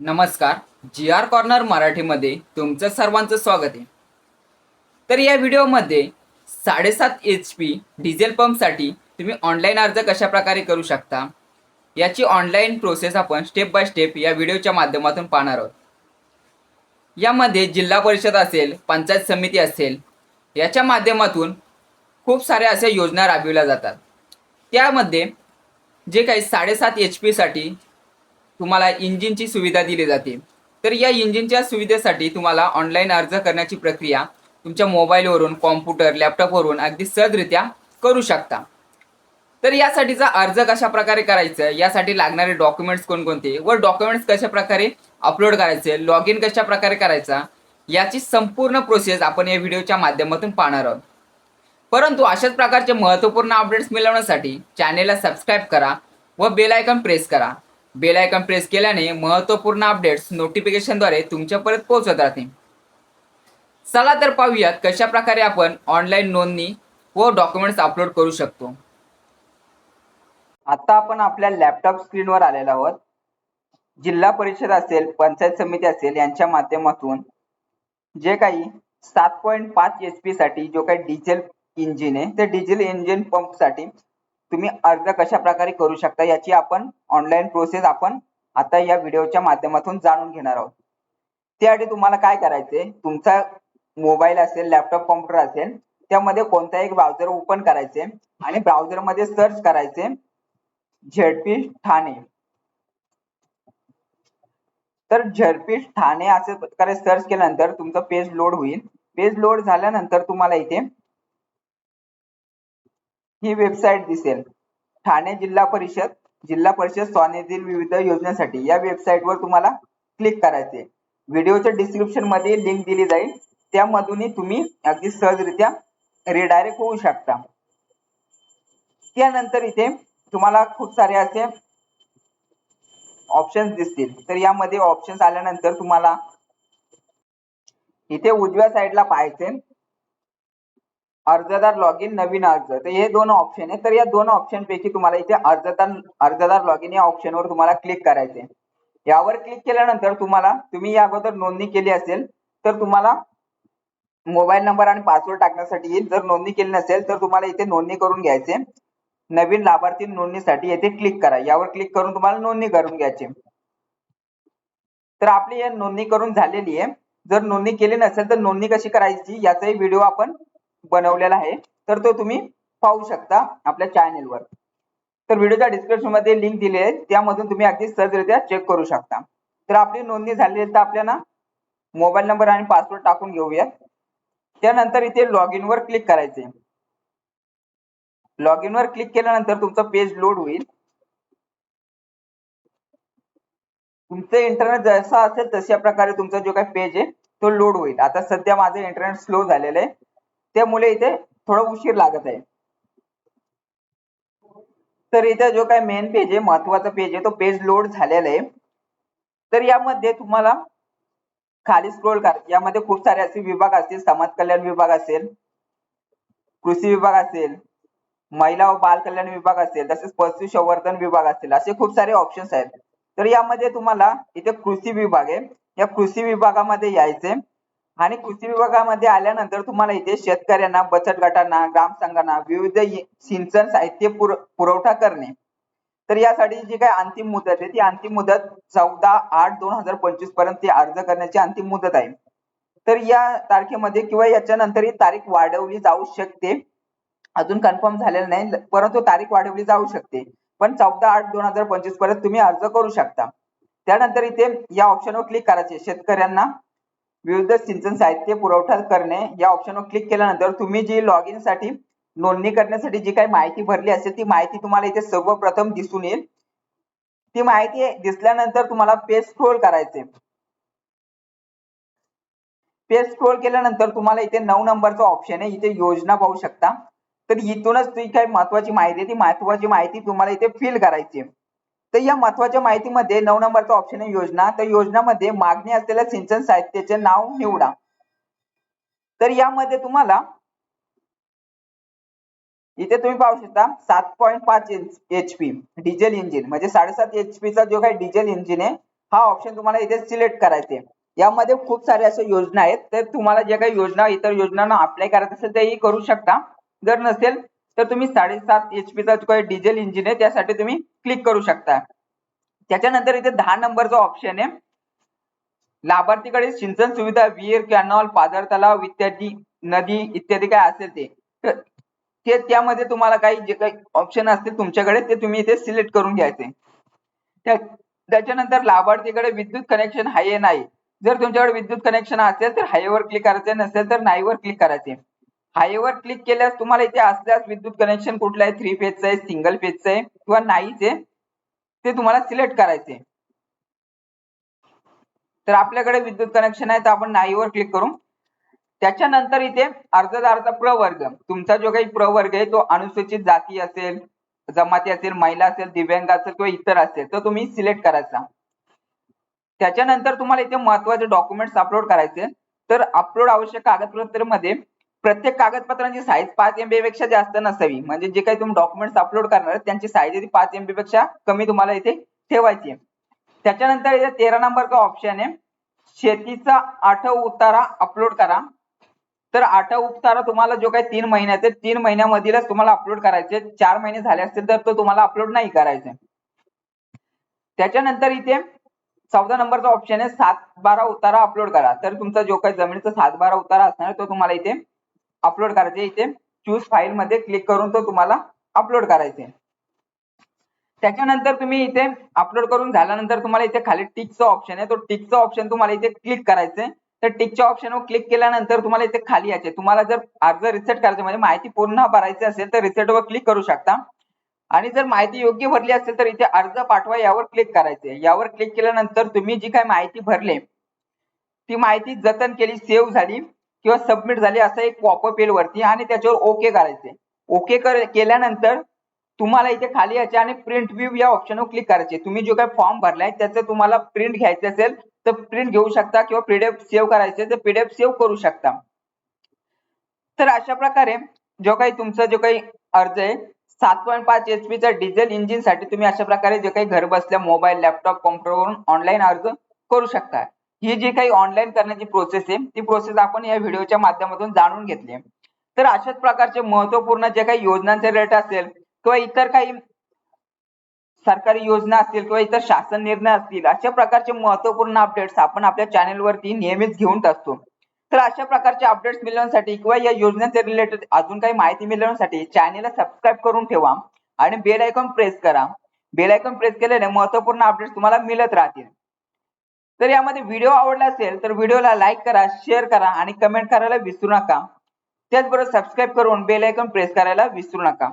नमस्कार. जी R corner मराठीमध्ये तुमचं सर्वांचं स्वागत आहे. तर या व्हिडिओमध्ये साडेसात एच पी डिझेल पंपसाठी तुम्ही ऑनलाईन अर्ज कशा प्रकारे करू शकता? याची ऑनलाईन प्रोसेस आपण स्टेप बाय स्टेप या व्हिडिओच्या माध्यमातून पाहणार आहोत. यामध्ये जिल्हा परिषद असेल पंचायत समिती असेल याच्या माध्यमातून खूप साऱ्या अशा योजना राबविल्या जातात. त्यामध्ये जे काही साडेसात एच पीसाठी तुम्हाला इंजिनची सुविधा दिली जाते. तर या इंजिनच्या सुविधेसाठी तुम्हाला ऑनलाईन अर्ज करण्याची प्रक्रिया तुमच्या मोबाईलवरून कॉम्प्युटर लॅपटॉपवरून अगदी सहजरित्या करू शकता. तर यासाठीचा अर्ज कशा प्रकारे करायचा? यासाठी लागणारे डॉक्युमेंट्स कोणकोणते? व डॉक्युमेंट्स कशा प्रकारे अपलोड करायचे? लॉग इन कशा प्रकारे करायचा? याची संपूर्ण प्रोसेस आपण या व्हिडिओच्या माध्यमातून पाहणार आहोत. परंतु अशाच प्रकारचे महत्त्वपूर्ण अपडेट्स मिळवण्यासाठी चॅनेलला सबस्क्राईब करा व बेल आयकॉन प्रेस करा. बेल आयकॉन प्रेस केल्याने महत्त्वपूर्ण अपडेट्स नोटिफिकेशनद्वारे तुमच्यापर्यंत पोहोचत राहतील. चला तर पाहूयात कशा प्रकारे आपण ऑनलाईन नोंदणी व डॉक्युमेंट्स अपलोड करू शकतो. आता आपण आपल्या लॅपटॉप स्क्रीनवर आलेलो आहोत. जिल्हा परिषद असेल पंचायत समिती असेल यांच्या माध्यमातून जे काही सात पॉईंट पाच एच पी साठी जो काही डिझेल इंजिन आहे ते डिझेल इंजिन पंपसाठी तुम्ही अर्ज कशा प्रकारे करू शकता याची आपण ऑनलाईन प्रोसेस आपण आता या व्हिडिओच्या माध्यमातून जाणून घेणार आहोत. त्यासाठी तुम्हाला काय करायचंय? तुमचा मोबाईल असेल लॅपटॉप कॉम्प्युटर असेल त्यामध्ये कोणताही एक ब्राउझर ओपन करायचे आणि ब्राउझरमध्ये सर्च करायचे झेडपी ठाणे. तर झेडपी ठाणे असे प्रकारे सर्च केल्यानंतर तुमचं पेज लोड होईल. पेज लोड झाल्यानंतर तुम्हाला इथे ही वेबसाईट दिसेल. ठाणे जिल्हा परिषद जिल्हा परिषद स्वनिधी विविध योजनेसाठी या वेबसाईटवर तुम्हाला क्लिक करायचे व्हिडिओच्या डिस्क्रिप्शनमध्ये लिंक दिली जाईल. त्यामधूनही तुम्ही अगदी सहजरित्या रिडायरेक्ट होऊ शकता. त्यानंतर इथे तुम्हाला खूप सारे असे ऑप्शन्स दिसतील. तर यामध्ये ऑप्शन्स आल्यानंतर तुम्हाला इथे उजव्या साईडला पाहायचे अर्जदार लॉग इन नवीन अर्ज. तर हे दोन ऑप्शन आहे तर या दोन ऑप्शन पैकी तुम्हाला इथे अर्जदार अर्जदार लॉग इन या ऑप्शनवर तुम्हाला क्लिक करायचे यावर क्लिक केल्यानंतर तुम्हाला तुम्ही या अगोदर नोंदणी केली असेल तर तुम्हाला मोबाईल नंबर आणि पासवर्ड टाकण्यासाठी येईल. जर नोंदणी केली नसेल तर तुम्हाला इथे नोंदणी करून घ्यायचे नवीन लाभार्थी नोंदणीसाठी येथे क्लिक करा. यावर क्लिक करून तुम्हाला नोंदणी करून घ्यायची तर आपली हे नोंदणी करून झालेली आहे. जर नोंदणी केली नसेल तर नोंदणी कशी करायची याचाही व्हिडिओ आपण बनवलेला आहे तर तो तुम्ही पाहू शकता आपल्या चॅनेलवर तर व्हिडिओच्या डिस्क्रिप्शनमध्ये लिंक दिली आहे त्यामधून तुम्ही अगदी सहजरित्या चेक करू शकता. तर आपली नोंदणी झाली तर आपल्याला मोबाईल नंबर आणि पासवर्ड टाकून घेऊयात. त्यानंतर इथे लॉग इन वर क्लिक करायचे लॉग इन वर क्लिक केल्यानंतर तुमचं पेज लोड होईल. तुमचं इंटरनेट जसं असेल तशा प्रकारे तुमचा जो काही पेज आहे तो लोड होईल. आता सध्या माझं इंटरनेट स्लो झालेलं आहे. त्यामुळे इथे थोडा उशीर लागत आहे. तर इथे जो काही मेन पेज आहे महत्त्वाचा पेज आहे तो पेज लोड झालेला आहे. तर यामध्ये तुम्हाला खाली स्क्रोल करा. यामध्ये खूप सारे असे विभाग असतील समाज कल्याण विभाग असेल कृषी विभाग असेल महिला व बाल कल्याण विभाग असेल तसेच पशु संवर्धन विभाग असेल असे खूप सारे ऑप्शन्स आहेत. तर यामध्ये तुम्हाला इथे कृषी विभाग आहे. या कृषी विभागामध्ये यायचे आणि कृषी विभागामध्ये आल्यानंतर तुम्हाला इथे शेतकऱ्यांना बचत गटांना ग्रामसंघांना विविध सिंचन साहित्य पुर पुरवठा करणे. तर यासाठी जी काही अंतिम मुदत आहे ती अंतिम मुदत चौदा आठ दोन हजार पंचवीसपर्यंत अर्ज करण्याची अंतिम मुदत आहे. तर या तारखेमध्ये किंवा याच्यानंतर ही तारीख वाढवली जाऊ शकते. अजून कन्फर्म झालेलं नाही परंतु तारीख वाढवली जाऊ शकते. पण चौदा आठ दोन हजार पंचवीसपर्यंत तुम्ही अर्ज करू शकता. त्यानंतर इथे या ऑप्शनवर क्लिक करायचे शेतकऱ्यांना. विविध सिंचन साहित्य पुरवठा करणे या ऑप्शनवर क्लिक केल्यानंतर तुम्ही जी लॉग इनसाठी नोंदणी करण्यासाठी जी काही माहिती भरली असेल ती माहिती तुम्हाला इथे सर्वप्रथम दिसून येईल. ती माहिती दिसल्यानंतर तुम्हाला पेज स्क्रोल करायचे पेज स्क्रोल केल्यानंतर तुम्हाला इथे नऊ नंबरचा ऑप्शन आहे इथे योजना पाहू शकता. तर इथूनच ती काही महत्वाची माहिती आहे ती महत्वाची माहिती तुम्हाला इथे फिल करायची तर या महत्त्वाच्या माहितीमध्ये नऊ नंबरचा ऑप्शन आहे योजना. तर योजनामध्ये मागणी असलेल्या सिंचन साहित्याचे नाव निवडा. तर यामध्ये तुम्हाला इथे तुम्ही पाहू शकता सात पॉईंट पाच एच पी डिझेल इंजिन म्हणजे साडेसात एच चा जो काही डिझेल इंजिन आहे हा ऑप्शन तुम्हाला इथे सिलेक्ट करायचे. यामध्ये खूप साऱ्या अशा योजना आहेत. तर तुम्हाला ज्या काही योजना इतर योजनांना अप्लाय करायचं असेल तेही करू शकता. जर नसेल तर तुम्ही साडेसात एच पीचा जो काही डिझेल इंजिन आहे त्यासाठी तुम्ही क्लिक करू शकता. त्याच्यानंतर इथे दहा नंबरचा ऑप्शन आहे. लाभार्थीकडे सिंचन सुविधा विहीर कॅनॉल पाझर तलाव इत्यादी नदी इत्यादी काय असेल ते. तर ते त्यामध्ये तुम्हाला काही जे काही ऑप्शन असतील तुमच्याकडे ते तुम्ही इथे सिलेक्ट करून घ्यायचे. त्याच्यानंतर लाभार्थीकडे विद्युत कनेक्शन आहे नाही. जर तुमच्याकडे विद्युत कनेक्शन असेल तर हायवर क्लिक करायचे नसेल तर नाहीवर क्लिक करायचे. हायवर क्लिक केल्यास तुम्हाला इथे असल्यास विद्युत कनेक्शन कुठलं आहे थ्री फेजचं आहे सिंगल फेजचं आहे किंवा नाहीच आहे ते तुम्हाला सिलेक्ट करायचे तर आपल्याकडे विद्युत कनेक्शन आहे तर आपण नाहीवर क्लिक करू. त्याच्यानंतर इथे अर्जदाराचा प्रवर्ग. तुमचा जो काही प्रवर्ग आहे तो अनुसूचित जाती असेल जमाती असेल महिला असेल दिव्यांग असेल किंवा इतर असेल तर तुम्ही सिलेक्ट करायचा. त्याच्यानंतर तुम्हाला इथे महत्त्वाचे डॉक्युमेंट्स अपलोड करायचे. तर अपलोड आवश्यक कागदपत्रामध्ये प्रत्येक कागदपत्रांची साईज पाच एमबी पेक्षा जास्त नसावी. म्हणजे जे काही तुम्ही डॉक्युमेंट्स अपलोड करणार त्यांची साईज पाच एमबी पेक्षा कमी तुम्हाला इथे ठेवायची त्याच्यानंतर इथे तेरा नंबरचा ऑप्शन आहे. शेतीचा आठव उतारा अपलोड करा. तर आठव उतारा तुम्हाला जो काही तीन महिन्याचे तीन महिन्यामधीलच तुम्हाला अपलोड करायचे. चार महिने झाले असतील तर तो तुम्हाला अपलोड नाही करायचे. त्याच्यानंतर इथे चौदा नंबरचा ऑप्शन आहे. सात बारा उतारा अपलोड करा. तर तुमचा जो काही जमिनीचा सात बारा उतारा असणार तो तुम्हाला इथे अपलोड करायचे इथे. चूज फाईल मध्ये क्लिक करून तो तुम्हाला अपलोड करायचे. त्याच्यानंतर तुम्ही इथे अपलोड करून झाल्यानंतर तुम्हाला इथे खाली टिकचा ऑप्शन आहे. तो टिकचा ऑप्शन तुम्हाला इथे क्लिक करायचंय तर टिकच्या ऑप्शनवर क्लिक केल्यानंतर तुम्हाला इथे खाली यायचे. तुम्हाला जर अर्ज रिसेट करायचं म्हणजे माहिती पूर्ण भरायची असेल तर रिसेटवर क्लिक करू शकता. आणि जर माहिती योग्य भरली असेल तर इथे अर्ज पाठवा यावर क्लिक करायचे. यावर क्लिक केल्यानंतर तुम्ही जी काही माहिती भरले ती माहिती जतन केली सेव्ह झाली. किंवा सबमिट झाली असं एक पॉपअप येईल वरती आणि त्याच्यावर ओके करायचे. ओके केल्यानंतर तुम्हाला इथे खाली यायचे आणि प्रिंट व्ह्यू या ऑप्शनवर क्लिक करायचे. तुम्ही जो काही फॉर्म भरलाय त्याचं तुम्हाला प्रिंट घ्यायचे असेल तर प्रिंट घेऊ शकता किंवा पीडीएफ सेव्ह करायचे तर पीडीएफ सेव्ह करू शकता. तर अशा प्रकारे जो काही तुमचा जो काही अर्ज आहे सात पॉईंट पाच एच पीचा डिझेल इंजिनसाठी तुम्ही अशा प्रकारे जे काही घर बसल्या मोबाईल लॅपटॉप कॉम्प्युटरवरून ऑनलाईन अर्ज करू शकता. ही जी काही ऑनलाईन करण्याची प्रोसेस आहे ती प्रोसेस आपण या व्हिडिओच्या माध्यमातून जाणून घेतली तर अशाच प्रकारचे महत्त्वपूर्ण जे काही योजनांचे रेट असेल किंवा इतर काही सरकारी योजना असतील किंवा इतर शासन निर्णय असतील अशा प्रकारचे महत्त्वपूर्ण अपडेट्स आपण आपल्या चॅनेल वरती नेहमीच घेऊन असतो. तर अशा प्रकारचे अपडेट्स मिळवण्यासाठी किंवा या योजनेच्या रिलेटेड अजून काही माहिती मिळवण्यासाठी चॅनेलला सबस्क्राईब करून ठेवा आणि बेल आयकॉन प्रेस करा. बेल आयकॉन प्रेस केल्याने महत्त्वपूर्ण अपडेट्स तुम्हाला मिळत राहतील. तर यामध्ये व्हिडिओ आवडला असेल तर व्हिडिओला लाईक करा शेअर करा आणि कमेंट करायला विसरू नका. त्याचबरोबर सबस्क्राईब करून बेल आयकॉन प्रेस करायला विसरू नका.